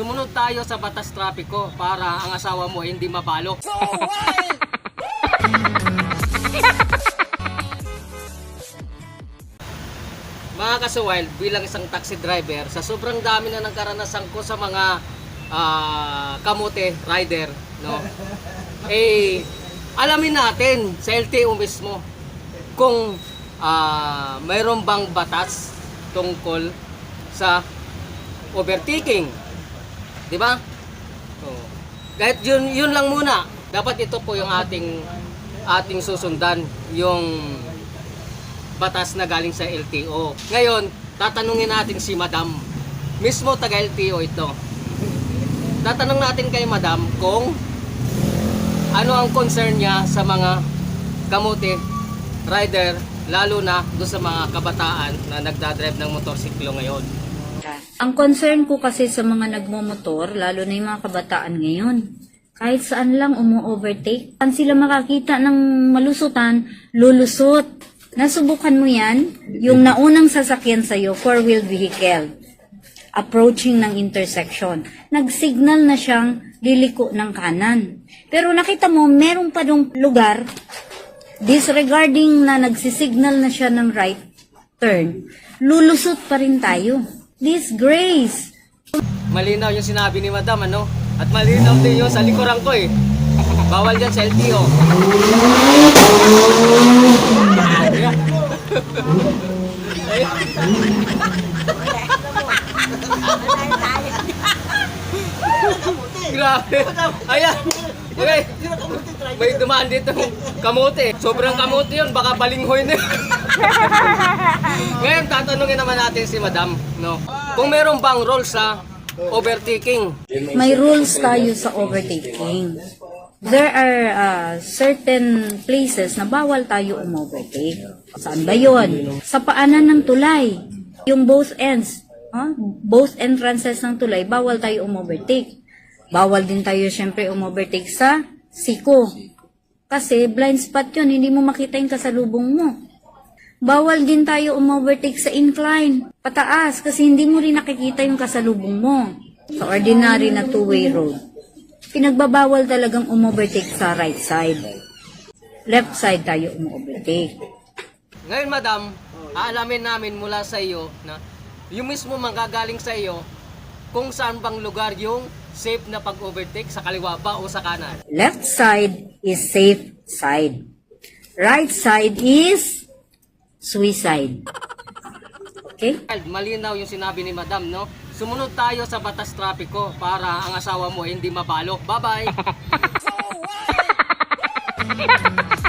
Sumunod tayo sa batas trapiko para ang asawa mo hindi mapalo. Mga kasuwal, bilang isang taxi driver, sa sobrang dami na ng karanasan ko sa mga ah, kamote rider, no? eh, alamin natin sa LTO mismo kung ah, mayroon bang batas tungkol sa overtaking. Di ba? Oh. Kahit yun, yun lang muna. Dapat ito po yung ating ating susundan, yung batas na galing sa LTO. Ngayon, tatanungin natin si Madam. Mismo taga LTO ito. Tatanong natin kay Madam kung ano ang concern niya sa mga kamote rider lalo na do sa mga kabataan na nagdadrive ng motorsiklo ngayon. Ang concern ko kasi sa mga nagmomotor, lalo na yung mga kabataan ngayon, kahit saan lang umu-overtake, saan sila makakita ng malusutan, lulusot. Nasubukan mo yan? Yung naunang sasakyan sa'yo, four-wheel vehicle, approaching ng intersection. Nag-signal na siyang liliko ng kanan. Pero nakita mo, meron pa dong lugar, disregarding na nagsisignal na siya ng right turn, lulusot pa rin tayo. Disgrace! Malinaw yung sinabi ni Madam ano? At malinaw din yung sa likuran ko eh. Bawal yan sa LTO. Grabe. Ayan. Okay. May dumaan dito kamote. Sobrang kamote yun. Baka balinghoy na yun. Ngayon, tatanungin naman natin si Madam. No? Kung meron bang role sa overtaking. May rules tayo sa overtaking. There are uh, certain places na bawal tayo umovertake. Saan ba yon? Sa paanan ng tulay. Yung both ends. huh? Both entrances ng tulay, bawal tayo umovertake. Bawal din tayo syempre umovertake sa siko. Kasi blind spot yun, hindi mo makita yung kasalubong mo. Bawal din tayo umovertake sa incline, pataas, kasi hindi mo rin nakikita yung kasalubong mo. Sa ordinary na two-way road. Pinagbabawal talagang umovertake sa right side. Left side tayo umovertake. Ngayon, Madam, aalamin namin mula sa iyo na yung mismo manggagaling sa iyo kung saan bang lugar yung safe na pag-overtake sa kaliwa ba o sa kanan. Left side is safe side. Right side is suicide. Okay? Malinaw yung sinabi ni Madam, no? Sumunod tayo sa batas trapiko para ang asawa mo hindi mapalo. Bye-bye!